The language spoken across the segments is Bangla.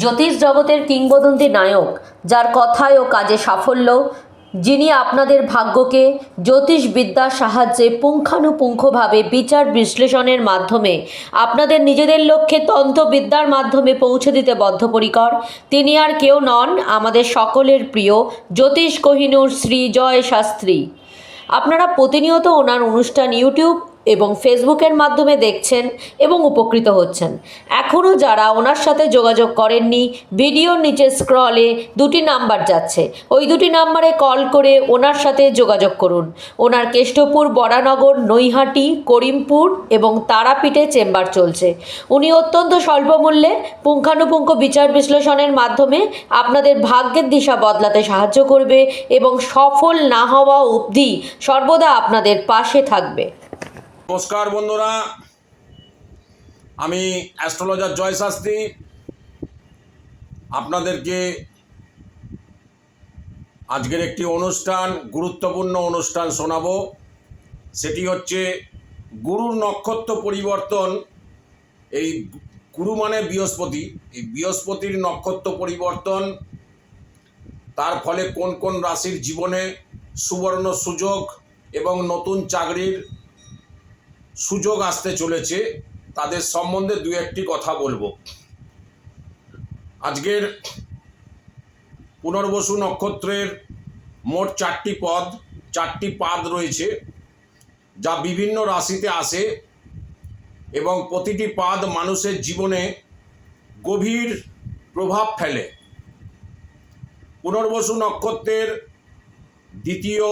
জ্যোতিষ জগতের কিংবদন্তি নায়ক, যার কথায় ও কাজে সাফল্য, যিনি আপনাদের ভাগ্যকে জ্যোতিষবিদ্যার সাহায্যে পুঙ্খানুপুঙ্খভাবে বিচার বিশ্লেষণের মাধ্যমে আপনাদের নিজেদের লক্ষ্যে তন্ত্রবিদ্যার মাধ্যমে পৌঁছে দিতে বদ্ধপরিকর, তিনি আর কেউ নন আমাদের সকলের প্রিয় জ্যোতিষ কোহিনূর শ্রী জয় শাস্ত্রী। আপনারা প্রতিনিয়ত ওনার অনুষ্ঠান ইউটিউব এবং ফেসবুকের মাধ্যমে দেখছেন এবং উপকৃত হচ্ছেন। এখনও যারা ওনার সাথে যোগাযোগ করেননি, ভিডিওর নিচে স্ক্রলে দুটি নাম্বার যাচ্ছে। ওই দুটি নাম্বারে কল করে ওনার সাথে যোগাযোগ করুন। ওনার কেষ্টপুর, বরানগর, নৈহাটি, করিমপুর এবং তারাপীঠে চেম্বার চলছে। উনি অত্যন্ত স্বল্প মূল্যে পুঙ্খানুপুঙ্খ বিচার বিশ্লেষণের মাধ্যমে আপনাদের ভাগ্যের দিশা বদলাতে সাহায্য করবে এবং সফল না হওয়া অবধি সর্বদা আপনাদের পাশে থাকবে। নমস্কার বন্ধুরা। আমি অ্যাস্ট্রোলজার জয় শাস্ত্রী। আপনাদেরকে আজকের একটি অনুষ্ঠান, গুরুত্বপূর্ণ অনুষ্ঠান শোনাবো। সেটি হচ্ছে গুরুর নক্ষত্র পরিবর্তন। এই গুরু মানে বৃহস্পতি। এই বৃহস্পতির নক্ষত্র পরিবর্তন, তার ফলে কোন কোন রাশির জীবনে সুবর্ণ সুযোগ এবং নতুন চাকরির সুযোগ আসতে চলেছে, তাদের সম্বন্ধে দু একটি কথা বলব। আজকের পুনর্বসু নক্ষত্রের মোট চারটি পদ, চারটি পাদ রয়েছে, যা বিভিন্ন রাশিতে আসে এবং প্রতিটি পাদ মানুষের জীবনে গভীর প্রভাব ফেলে। পুনর্বসু নক্ষত্রের দ্বিতীয়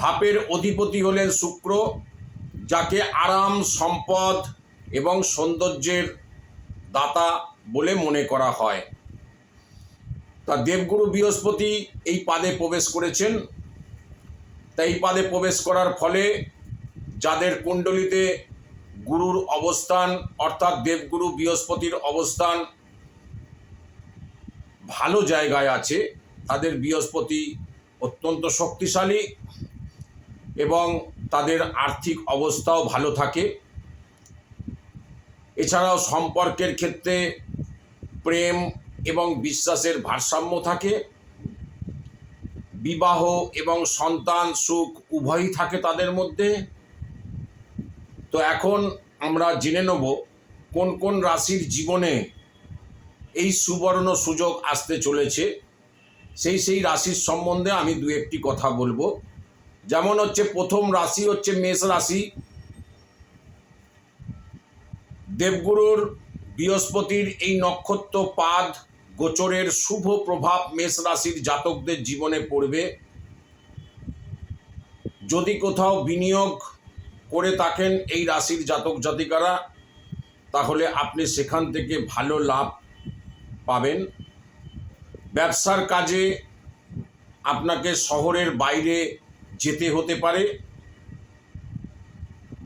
ধাপের অধিপতি হলেন শুক্র। যাকে আরাম, সম্পদ এবং সৌন্দর্যের দাতা বলে মনে করা হয়। তা দেবগুরু বৃহস্পতি এই পাদে প্রবেশ করেছেন। তাই এই পাদে প্রবেশ করার ফলে যাদের কুণ্ডলিতে গুরুর অবস্থান, অর্থাৎ দেবগুরু বৃহস্পতির অবস্থান ভালো জায়গায় আছে, তাদের বৃহস্পতি অত্যন্ত শক্তিশালী এবং তাদের আর্থিক অবস্থাও ভালো থাকে। এছাড়াও সম্পর্কের ক্ষেত্রে প্রেম এবং বিশ্বাসের ভারসাম্য থাকে। বিবাহ এবং সন্তান সুখ উভয়ই থাকে তাদের মধ্যে। তো এখন আমরা জেনে নেব কোন কোন রাশির জীবনে এই সুবর্ণ সুযোগ আসতে চলেছে। সেই সেই রাশির সম্বন্ধে আমি দু একটি কথা বলব। যেমন হচ্ছে প্রথম রাশি হচ্ছে মেষ রাশি। দেবগুরুর বৃহস্পতির এই নক্ষত্র পাদ গোচরের শুভ প্রভাব মেষ রাশির জাতকদের জীবনে পড়বে। যদি কোথাও বিনিয়োগ করে থাকেন এই রাশির জাতক জাতিকারা, তাহলে আপনি সেখান থেকে ভালো লাভ পাবেন। ব্যবসার কাজে আপনাকে শহরের বাইরে যেতে হতে পারে।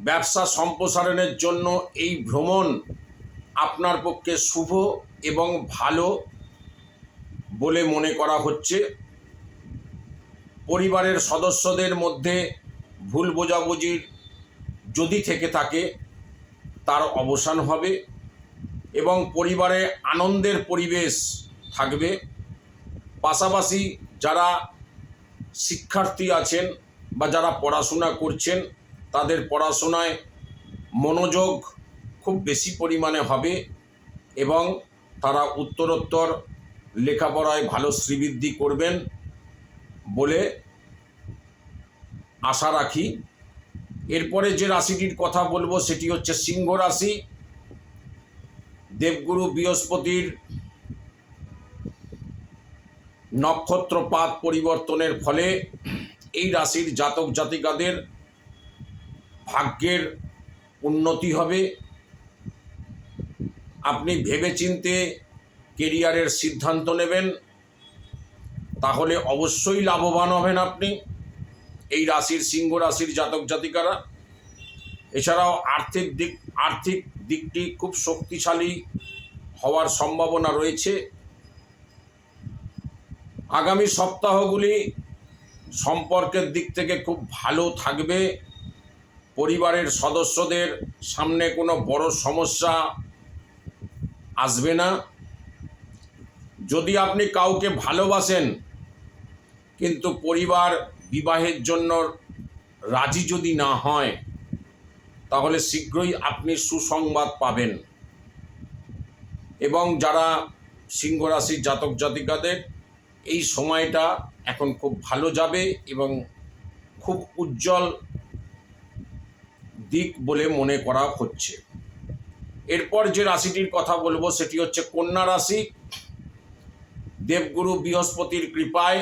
ব্যবসা সম্প্রসারণের জন্য এই ভ্রমণ আপনার পক্ষে শুভ এবং ভালো বলে মনে করা হচ্ছে। পরিবারের সদস্যদের মধ্যে ভুল বোঝাবুঝির যদি থেকে থাকে, তার অবসান হবে এবং পরিবারে আনন্দের পরিবেশ থাকবে। পাশাপাশি যারা শিক্ষার্থী আছেন বা যারা পড়াশোনা করছেন, তাদের পড়াশোনায় মনোযোগ খুব বেশি পরিমাণে হবে এবং তারা উত্তরোত্তর লেখাপড়ায় ভালো শ্রীবৃদ্ধি করবেন বলে আশা রাখি। এরপরে যে রাশিটির কথা বলব, সেটি হচ্ছে সিংহ রাশি। দেবগুরু বৃহস্পতির নক্ষত্রপাত পরিবর্তনের ফলে এই রাশির জাতক জাতিকাদের ভাগ্যের উন্নতি হবে। আপনি ভেবেচিন্তে কেরিয়ারের সিদ্ধান্ত নেবেন, তাহলে অবশ্যই লাভবান হবেন আপনি এই রাশির, সিংহ রাশির জাতক জাতিকারা। এছাড়াও আর্থিক দিক, আর্থিক দিকটি খুব শক্তিশালী হওয়ার সম্ভাবনা রয়েছে। আগামী সপ্তাহগুলি সম্পর্কের দিক থেকে খুব ভালো থাকবে। পরিবারের সদস্যদের সামনে কোনো বড় সমস্যা আসবে না। যদি আপনি কাউকে ভালোবাসেন, কিন্তু পরিবার বিবাহের জন্য রাজি যদি না হয়, তাহলে শীঘ্রই আপনি সুসংবাদ পাবেন। এবং যারা সিংহ রাশির জাতক জাতিকাদের এই সময়টা এখন খুব ভালো যাবে এবং খুব উজ্জ্বল দিক বলে মনে করা হচ্ছে। এরপর যে রাশিটির কথা বলব সেটি হচ্ছে কন্যা রাশি। দেবগুরু বৃহস্পতির কৃপায়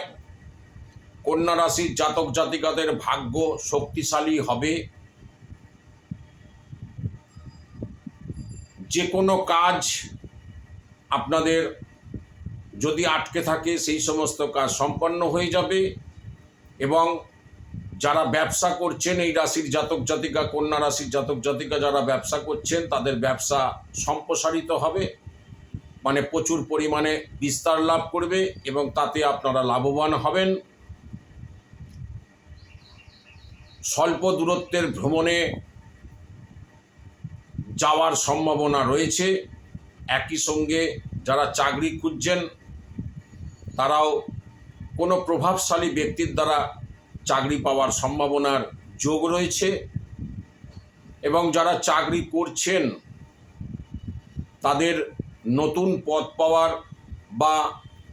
কন্যা রাশির জাতক জাতিকাদের ভাগ্য শক্তিশালী হবে। যে কোনো কাজ আপনাদের যদি আটকে থাকে, সেই সমস্ত কাজ সম্পন্ন হয়ে যাবে এবং যারা ব্যবসা করছেন, এই রাশির জাতক জাতিকা, কন্যা রাশির জাতক জাতিকা যারা ব্যবসা করছেন, তাদের ব্যবসা সম্প্রসারিত হবে। মানে প্রচুর পরিমাণে বিস্তার লাভ করবে এবং তাতে আপনারা লাভবান হবেন। স্বল্প দূরত্বের ভ্রমণে যাওয়ার সম্ভাবনা রয়েছে। একই সঙ্গে যারা চাকরি খুঁজছেন তারাও কোনো প্রভাবশালী ব্যক্তির দ্বারা চাকরি পাওয়ার সম্ভাবনার যোগ রয়েছে এবং যারা চাকরি করছেন, তাদের নতুন পদ পাওয়ার বা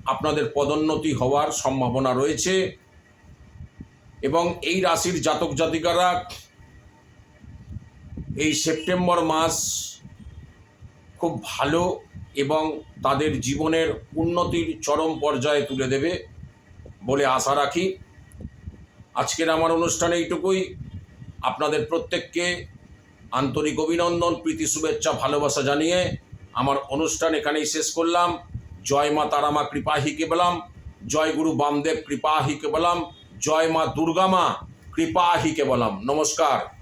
আপনাদের পদোন্নতি হওয়ার সম্ভাবনা রয়েছে এবং এই রাশির জাতক জাতিকারা এই সেপ্টেম্বর মাস খুব ভালো এবং তাদের জীবনের উন্নতির চরম পর্যায়ে তুলে দেবে বলে আশা রাখি। আজকের আমার অনুষ্ঠানে এইটুকুই। আপনাদের প্রত্যেককে আন্তরিক অভিনন্দন, প্রীতি, শুভেচ্ছা, ভালোবাসা জানিয়ে আমার অনুষ্ঠান এখানেই শেষ করলাম। জয় মা তারামা কৃপাহি কেবলাম। জয় গুরু বামদেব কৃপাহি কেবলাম। জয় মা দুর্গা মা কৃপাহি কেবলাম। নমস্কার।